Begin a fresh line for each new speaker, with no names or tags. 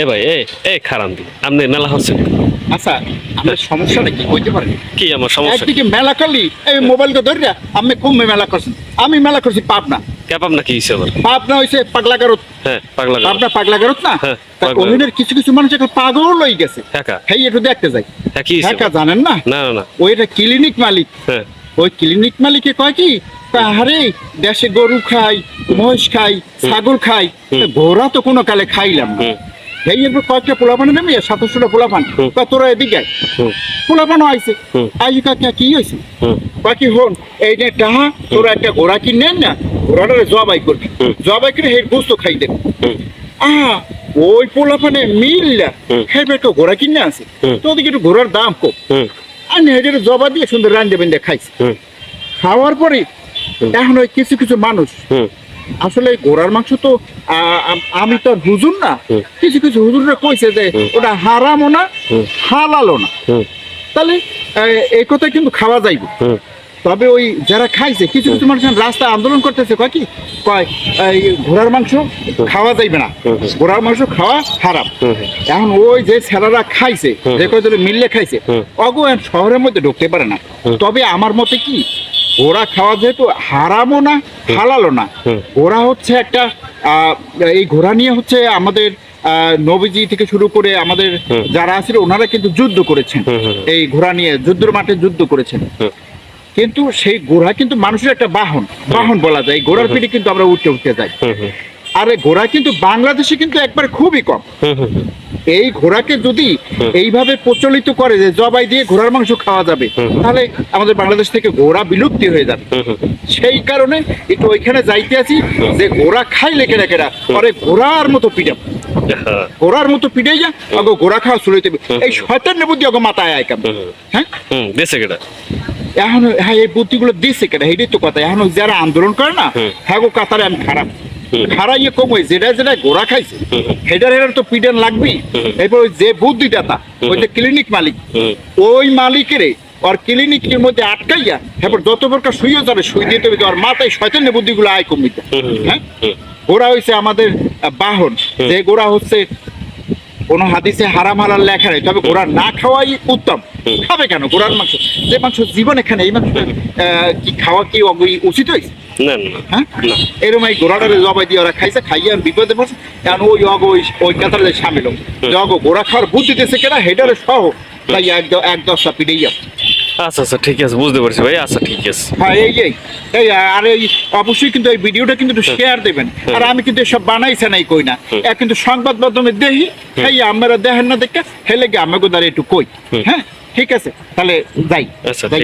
এ ভাই এ এ খারান দি আপনি মেলা হচ্ছেন
আচ্ছা আপনার সমস্যাটা কি? কইতে পারেন?
কি আমার সমস্যা?
একদিকে মেলা করলি এই মোবাইলকে ধরিয়া কমে মেলা করছেন। আমি মেলা করছি পাবনা।
আবার?
পাগলা গারত
হ্যাঁ পাগলা গেল।
পাবনা পাগলা গারত না?
হ্যাঁ,
কিছু কিছু মানুষ এখন পাগল গেছে।
হ্যাঁ কা?
একটু দেখতে যাই।
হ্যাঁ কি
হ্যাঁ জানেন না?
না না না।
ওই একটা ক্লিনিক মালিক।
হ্যাঁ।
ওই ক্লিনিক মালিকে কয় কি? আরে দেশে গরু খাই মহিষ খাই ছাগল খাই। ঘোড়া তো কোনো কালে খাইলাম না। এই এরপর কয়েকটা পোলাপান নেমে? সাতশোটা পোলাপান।
হুম।
তোরা এদিকে পোলাপানও আইছে। কাকা কি হয়েছে বাকি হন এই যে টাহা তোরা একটা ঘোড়া কিনেন না ঘোড়াটারে জবাই করবি। জবাই করে হের গোস্ত খাই দেবে। আহা ওই পোলাপানে মিললা
হুম।
হের একটা ঘোড়া কিনে আছে
হুম।
তো ওদিকে একটু ঘোড়ার দাম কম। আর হেডের জবা দিয়ে সুন্দর রান্ধে বেঁধে খাইছে খাওয়ার পরে এখন ওই কিছু কিছু মানুষ আসলে ঘোড়ার মাংস তো আমি তো হুজুর না। কিছু কিছু হুজুররা কইছে যে ওটা হারামও না। হালালও না। তাহলে এই কথা কিন্তু খাওয়া যাইবে। তবে ওই যারা খাইছে কিছু কিছু মানুষ রাস্তায় আন্দোলন করতেছে কয় কি? কয় ঘোড়ার মাংস খাওয়া যাইবে না। ঘোড়ার মাংস খাওয়া
হুম।
এখন ওই যে ছেলেরা খাইছে। যে কয়জন মিললে খাইছে
হুম।
অগো শহরের মধ্যে ঢুকতে পারে না। তবে আমার মতে কি ঘোড়া খাওয়া যেহেতু হারামও না হালালও না। ওরা হচ্ছে একটা এই ঘোড়া নিয়ে হচ্ছে আমাদের আহ, নবীজি থেকে শুরু করে আমাদের যারা আছে ওনারা কিন্তু যুদ্ধ করেছেন। এই ঘোড়া নিয়ে যুদ্ধের মাঠে যুদ্ধ করেছেন। কিন্তু সেই ঘোড়া কিন্তু মানুষের একটা বাহন বাহন বলা যায়। ঘোড়ার পিঠে কিন্তু আমরা উঠতে উঠতে যাই। আর ঘোড়া কিন্তু বাংলাদেশে কিন্তু একবার খুবই কম। এই ঘোড়াকে যদি এইভাবে প্রচলিত করে যে জবাই দিয়ে ঘোড়ার মাংস খাওয়া যাবে তাহলে আমাদের বাংলাদেশ থেকে ঘোড়া বিলুপ্তি হয়ে যাবে। সেই কারণে একটু ওইখানে যাইতে আছি যে ঘোড়া খাইলে কেনা কেনা পরে ঘোড়ার মতো পিঠা। ঘোড়ার মতো পিঠে যা আগে ঘোড়া খাওয়া শুরু হইতে এই শয়তানের বুদ্ধি আগে মাথায় আয়
হুম।
হ্যাঁ?
দেশে কেটা
এখন হ্যাঁ এই বুদ্ধিগুলো দিচ্ছে কেন এটাই তো কথা। এখন যারা আন্দোলন করে না হ্যাঁ গো কাতারে আমি খারাপ। খারাইয়ে কম যেটা যেটা গোড়া খাইছে হেডার হেডার তো পিডার লাগবেই। এরপর যে বুদ্ধিদাতা ওই যে ক্লিনিক মালিক ওই মালিকের ওর ক্লিনিকের মধ্যে আটকাইয়া এরপর যত প্রকার যাবে শুই দিতে হবে ওর মাথায় শয়তানের বুদ্ধিগুলো আয় কমিতে হ্যাঁ? গোড়া হয়েছে আমাদের বাহন। যে গোড়া হচ্ছে কোন হাদিসে হারাম হালাল লেখা নেই তবে ঘোড়া না খাওয়াই উত্তম। খাবে কেন? ঘোড়ার মাংস যে মাংস জীবন এখানে এই মাংস আহ, কি খাওয়া কি উচিত হয়েছে?
না
হ্যাঁ? এরকম এই ঘোড়াটারে জবাই দিয়ে ওরা খাইছে খাইয়ে আর বিপদে পড়ছে। কারণ ওই অগ ওই ওই কাতারে সামিল হোক ঘোড়া খাওয়ার বুদ্ধি দিতেছে কেনা হেডারে সহ তাই এক এক দশটা পিড়েই যাবে
আচ্ছা আচ্ছা ঠিক আছে বুঝতে পারছি ভাই। আচ্ছা ঠিক আছে।
হ্যাঁ এই এই এই আর এই অবশ্যই কিন্তু এই ভিডিওটা কিন্তু শেয়ার দেবেন। আর আমি কিন্তু এসব বানাইছে নাই কই না। কিন্তু সংবাদ মাধ্যমে দেখি এই আমরা দেখেন না দেখে হেলে গিয়ে আমাকে একটু কই। হ্যাঁ ঠিক আছে তাহলে যাই।
আচ্ছা,
যাই